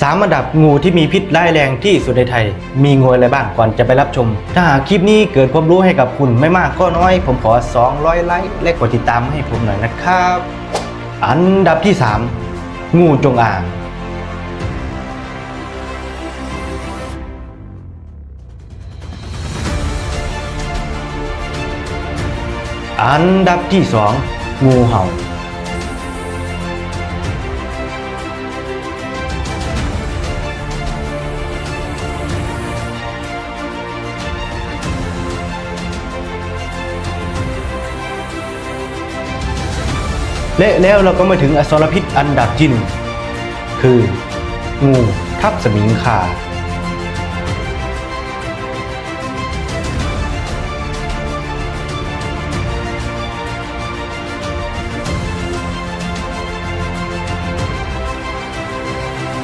สามอันดับงูที่มีพิษร้ายแรงที่สุดในไทย มีงูอะไรบ้างก่อนจะไปรับชม ถ้าหากคลิปนี้เกิดความรู้ให้กับคุณไม่มากก็น้อย ผมขอ 200 ไลค์และกดติดตามให้ผมหน่อยนะครับ อันดับที่ 3 งูจงอาง อันดับที่ 2 งูเห่า และแล้วเราก็มาถึงอสรพิษอันดับที่หนึ่งคืองูทับสมิงคา